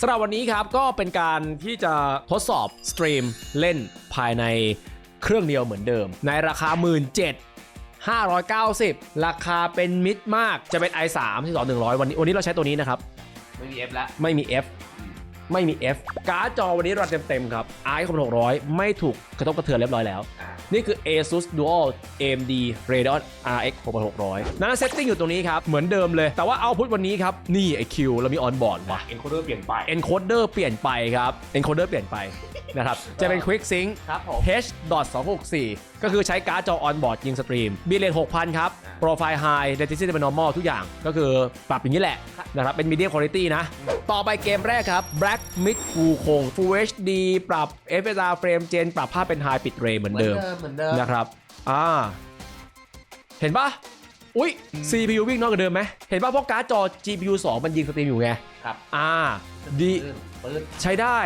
สำหรับวันนี้ครับก็เป็นการที่จะทดสอบสตรีมเล่นภายในเครื่องเดียวเหมือนเดิม ในราคา 1 7 590 ราคาเป็นมิดมากจะเป็น i3 ที่2 100 วันนี้วันนี้เราใช้ตัวนี้นะครับ ไม่มีเอฟแล้วไม่มี F ไม่มี F การ์ดจอวันนี้เราเต็มๆครับ i คอม600 ไม่ถูกกระทบกระเทือนเรียบร้อยแล้วอ่านี่คือ ASUS Dual AMD Radeon RX 6600 นั้นเซตติ้งอยู่ตรงนี้ครับ เหมือนเดิมเลย แต่ว่าเอาพุทวันนี้ครับ นี่ไอคิวเรามีออนบอร์ดว่ะเอ็นโคเดอร์เปลี่ยนไป encoder เปลี่ยนไปครับ encoder เปลี่ยนไป นะครับ จะเป็น quick sync ครับผม H.264 ก็คือใช้การ์ดจอ on board ยิงสตรีมบีเลน6,000 ครับอ่า profile high latency เป็น normal ทุกอย่าง ก็คือปรับอย่างนี้แหละนะครับ เป็น medium quality นะ ต่อไปเกมแรกครับ Black Myth Wukong Full HD ปรับ FSR frame gen ปรับภาพเป็น high ปิด ray เหมือนเดิมเหมือนเดิมนะครับอ่าเห็นปะอุ้ย CPU วิ่งน้อยกว่าเดิมไหม เห็นปะเพราะการ์ดจอ GPU 2 มันยิงสตรีมอยู่ไง ครับ อ่า ดีปืนปืนใช้ได้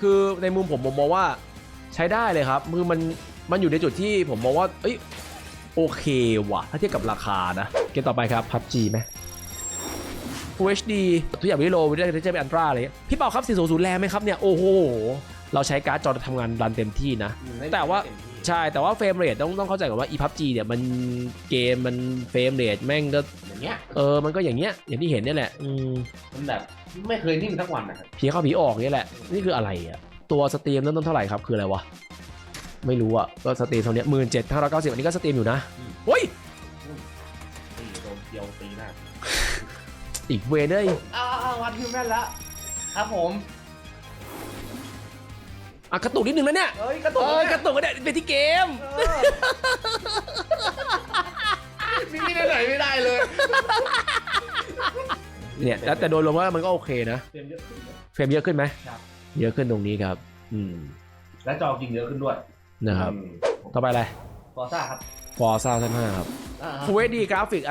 คือในมุมผมผมมองว่าใช้ได้เลยครับมือมันมันอยู่ในจุดที่ผมมองว่าเอ้ยโอเคว่ะ ถ้าเทียบกับราคานะ เกมต่อไปครับ PUBG ไหม Full HD ทุกอย่างวิดีโอวิดีโอจะเป็นอันตราเลยพี่เป่าครับ 400 แรงไหมครับเนี่ย โอ้โห เราใช้การ์ดจอทำงานรันเต็มที่นะ แต่ว่า ใช่แต่ว่าเฟรมเรทต้องต้องเข้าใจก่อนว่า e PUBG เนี่ยมันเกมมันเฟรมเรทแม่งก็อย่างเงี้ยเออมันก็อย่างเงี้ยอย่างที่เห็นเนี่ยแหละอืมมันแบบไม่เคยนิ่งทั้งวันนะครับผีเข้าผีออกเนี่ยแหละนี่คืออะไรอะตัวสตรีมเริ่มต้นเท่าไหร่ครับคืออะไรวะไม่รู้อะก็สตรีมเท่านี้หมื่นเจ็ดห้าร้อยเก้าสิบอันนี้ก็สตรีมอยู่นะเฮ้ยตีโดนเดียวตีหน้าอีกเวรเลยอ้าววัดคิวแม่นละครับผม อะกระตุกนิดนึงนะเนี่ยเอ้ยกระตุกเออกระตุกก็ได้เป็นที่เกมมีไม่ได้ไหนไม่ได้เลยเนี่ยแล้วแต่โดยรวมว่ามันก็โอเคนะเต็มเยอะขึ้นเลย เฟรมเยอะขึ้นไหมครับ เยอะขึ้นตรงนี้ครับ อืมและจอจริงเยอะขึ้นด้วยนะครับต่อไปอะไร ฟอร์ซ่าครับ ฟอร์ซ่าท่านห้าครับอ่า Full HD กราฟิก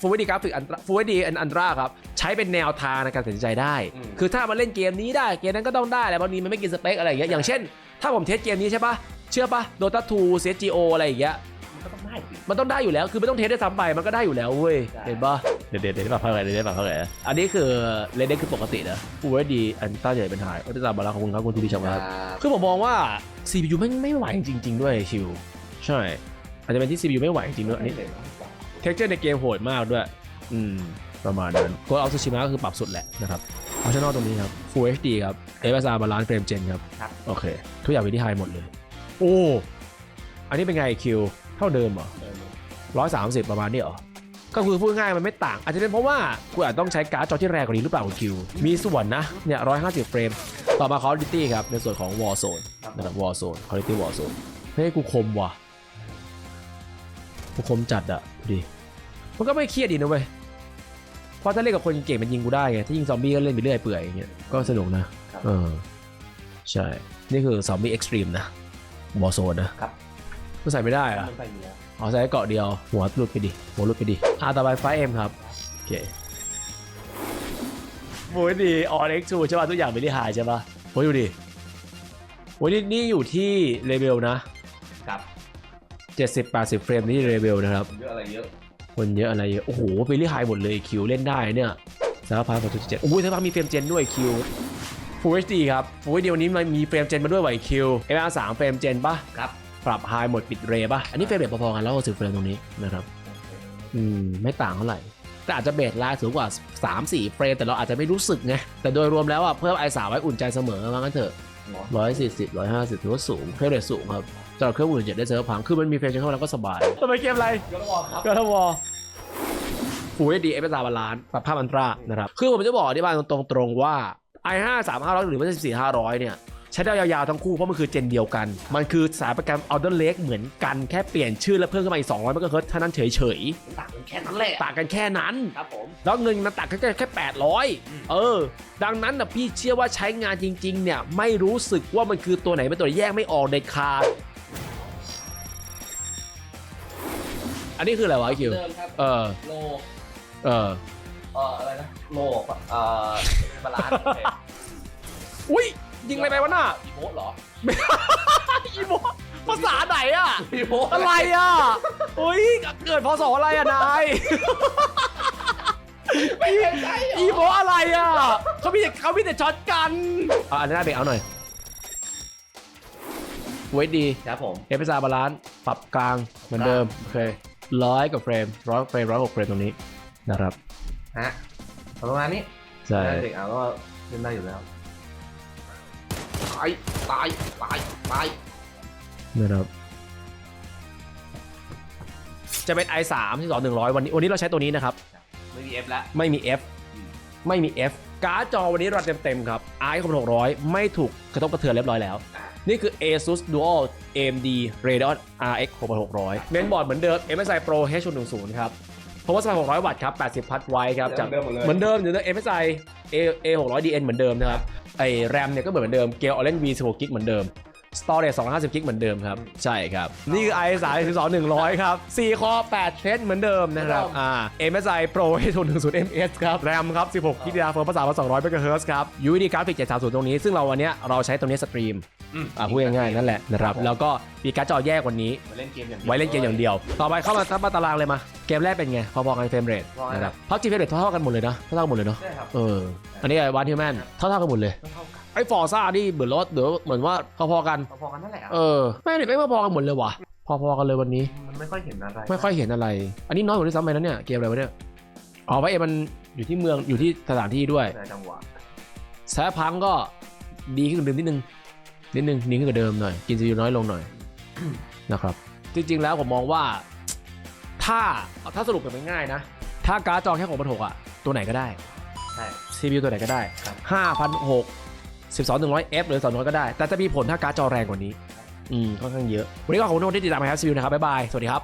ฟูล HD กราฟิกอัน Full HD อันอันตราครับ ใช้เป็นแนวทางในการตัดสินใจได้ คือถ้ามันเล่นเกมนี้ได้ เกมนั้นก็ต้องได้แหละบางทีมันไม่กินสเปคอะไรอย่างเงี้ยอย่างเช่น ถ้าผมเทสเกมนี้ใช่ปะเชื่อปะ Dota 2 CSGO อะไรอย่างเงี้ยมันก็ต้องได้สิมันต้องได้อยู่แล้ว คือไม่ต้องเทสได้ซ้ำไป มันก็ได้อยู่แล้วเว้ยใช่เห็นปะเด็ดเด็ดเด็ดปรับเท่าไหร่เด็ดปรับเท่าไหร่อันนี้คือเลนเดคือปกตินะ Full HD อันต้าใหญ่เป็นไฮโอ้ยตามมาแล้วขอบคุณครับคุณทีดีชมครับ คือผมมองว่า CPU ไม่ไม่ไหวจริง ๆ ด้วยชิว ใช่ อาจจะเป็นที่ CPU ไม่ไหวจริงๆด้วยอันนี้เท็กเจอร์ในเกมโหดมากด้วย อืม ประมาณนั้นโกดเอาซูชิมะก็คือปรับสุดแหละนะครับออปชั่นอลตรงนี้ครับ Full HD ครับ FSR บาลานซ์เฟรมเจนครับ ครับ โอเค ทุกอย่างเป็นที่ไฮหมดเลย โอ้ อันนี้เป็นไงคิว เท่าเดิมเหรอเออร้อยสามสิบประมาณนี้เหรอ ก็คือพูดง่ายๆมันไม่ต่าง อาจจะเป็นเพราะว่าคุณอาจต้องใช้การ์ดจอที่แรงกว่านี้หรือเปล่าคุณคิว มีส่วนนะ เนี่ยร้อยห้าสิบเฟรม ต่อมา Call of Duty ครับ ในส่วนของ Warzone ครับนะครับ Warzone Call of Duty Warzone เฮ้ยกูคมว่ะ กูคมจัดอะดูดิมันก็ไม่เครียดดีนะเว้ยเพราะถ้าเล่นกับคนเก่งมันยิงกูได้ไงถ้ายิงซอมบี้ก็เล่นไปเรื่อยเปื่อยอย่างเงี้ยก็สนุกนะครับเออใช่ นี่คือซอมบี้เอ็กซ์ตรีมนะ Warzone นะครับก็ใส่ไม่ได้อะมันใส่อยู่แล้วเอาใช้เกาะเดียว หัวหลุดไปดิ หัวหลุดไปดิอ่าต่อไปไฟเอ็มครับ โอเคโอ้ยดีออเอ็กซ์ทูใช่ป่ะทุกอย่างเป็นที่หายใช่ป่ะโอ้ยดูดิโอ้ยนี่นี่อยู่ที่เลเวลนะครับ 70 80 เฟรมนี่เลเวลนะครับ เยอะอะไรเยอะคนเยอะอะไรเยอะ โอ้โหไปรี่ไฮหมดเลยคิวเล่นได้เนี่ยสารพัดของทุกเจ็ดโอ้ยสารพัดมีเฟรมเจนด้วยคิว Full HD ครับ Full HD วันนี้มันมีเฟรมเจนมาด้วยไหวคิว MR 3เฟรมเจนป่ะครับ ปรับไฮหมดปิดเรย์ป่ะอันนี้เฟรมเรทพอๆกันแล้วสิเฟรมตรงนี้นะครับ อืม ไม่ต่างเท่าไหร่ แต่อาจจะเบสไลน์สูงกว่า 3 4 เฟรมแต่เราอาจจะไม่รู้สึกไง แต่โดยรวมแล้วอะเพิ่ม i3 ไว้อุ่นใจเสมอว่างั้นเถอะหมอ ร้อยสี่สิบร้อยห้าสิบถือว่าสูงเฟรมเรทสูงครับสำหรับเครื่องมือเจ็ดได้เซิร์ฟพังคือมันมีเฟรมเจนเข้ามาแล้วก็สบายทำไมเกมอะไรเยอะแล้วครับก็ทวฟูเอดีเอฟเอสอาร์บาลานปรับภาพอันตรานะครับคือผมจะบอกที่บ้านตรงๆตรงๆว่า i5 3500หรือไม่ใช่4 500เนี่ยใช้ได้ยาวๆทั้งคู่เพราะมันคือเจนเดียวกัน มันคือสายโปรแกรม Outer Lake เหมือนกันแค่เปลี่ยนชื่อแล้วเพิ่มขึ้นมาอีก 200มันก็เฮิร์ตเท่านั้นเฉยต่างกันแค่นั้นแหละๆต่างกันแค่นั้น ครับผม แล้วเงินมันต่างกันแค่แค่800 เออ ดังนั้นนะพี่เชื่อว่าใช้งานจริงๆ เนี่ยไม่รู้สึกว่ามันคือตัวไหนเป็นตัวไหนแยกไม่ออกเด็ดขาดอันนี้คืออะไรวะไอ้คิว เดิมครับเออ โลเออ เอ่ออะไรนะโลเอ่อบาลานซ์ อุ้ย ยิงอะไรไปวะน่ะอีโมดเหรอ อีโมภาษาไหนอะอีโมดอะไรอะอุ้ยเกิดพศอะไรอะนายไม่เคยใช่เหรออีโมอะไรอะเขามีแต่เขามีแต่ช็อตกันอะอันนี้หน้าเบรกเอาหน่อยเวทดีครับผมเอฟเอสอาร์บาลานซ์ปรับกลางเหมือนเดิมโอเคร้อยกว่าเฟรมร้อยเฟรมร้อยหกเฟรมตรงนี้นะครับฮะประมาณนี้ใช่เด็กเอาก็เล่นได้อยู่แล้วตายตายตายตายนะครับ จะเป็น i3 ที่สองหนึ่งร้อยวันนี้วันนี้เราใช้ตัวนี้นะครับ ไม่มีเอฟแล้ว ไม่มี F ไม่มี F การ์ดจอวันนี้เราเต็มๆครับ i คอม600 ไม่ถูกกระทบกระเทือนเรียบร้อยแล้ว นี่คือ ASUS Dual AMD Radeon RX 6600 เมนบอร์ดเหมือนเดิม MSI Pro H110 ครับ power supply 600 วัตต์ครับ 80 พัทไวท์ครับจากเดิมหมดเลยเหมือนเดิมอยู่ใน MSI A A 600 DN เหมือนเดิมนะครับ ไอ้ RAM เนี่ยก็เหมือนเดิม Gale Orange V 16กิกเหมือนเดิม Storage 250กิกเหมือนเดิมครับ ใช่ครับ นี่คือ i 3 2 100 ครับ 4 คอ 8 เทรดเหมือนเดิมนะครับอ่า MSI Pro H110 MS ครับ RAM ครับ 16กิกดาเฟิร์มภาษาภาษา200 MHz ครับ UVD Graphics 730 ตรงนี้ ซึ่งเราวันเนี้ยเราใช้ตรงนี้สตรีมอืมอ่าพูดง่ายๆนั่นแหละนะครับ แล้วก็มีการ์ดจอแยกวันนี้มาเล่นเกมอย่างดียว ไว้เล่นเกมอย่างเดียว ต่อไปเข้ามาทับมาตารางเลยมา เกมแรกเป็นไง พอๆกันเฟรมเรทร้อยนะครับพับจีเฟรมเรทเท่าๆกันหมดเลยนะ เท่าๆกันหมดเลยเนาะ ใช่ครับ เออ อันนี้วันฮิวแมนเท่าๆกันหมดเลยเท่ากัน ไอ้ฟอร์ซ่านี่เหมือนรถเดี๋ยวเหมือนว่าพอๆกันพอๆกันนั่นแหละ เออไม่ได้ไม่พอๆกันหมดเลยว่ะ พอๆกันเลยวันนี้ มันไม่ค่อยเห็นอะไร ไม่ค่อยเห็นอะไร อันนี้น้อยกว่าที่ซ้ำไปนะเนี่ยเกมอะไรวะเนี่ยอ๋อเพราะเอมันอยู่ที่เมืองอยู่ที่สถานที่ด้วยในจังหวะแซะพังก็ดีขึ้นกว่าเดิมนิดนึงนิดนึงดีขึ้นกว่าเดิมหน่อย กินซียูน้อยลงหน่อยนะครับ จริงๆแล้วผมมองว่า ถ้าถ้าสรุปแบบง่ายๆนะ ถ้าการ์ดจอแค่ของพันหกอะตัวไหนก็ได้ ใช่ CPU ตัวไหนก็ได้ครับห้าพันหก สิบสองหนึ่งร้อย F หรือสองร้อยก็ได้ แต่จะมีผลถ้าการ์ดจอแรงกว่านี้ อืม ค่อนข้างเยอะ วันนี้ก็ขอบคุณทุกคนที่ติดตามนะครับซีอูนะครับ บ๊ายบาย สวัสดีครับ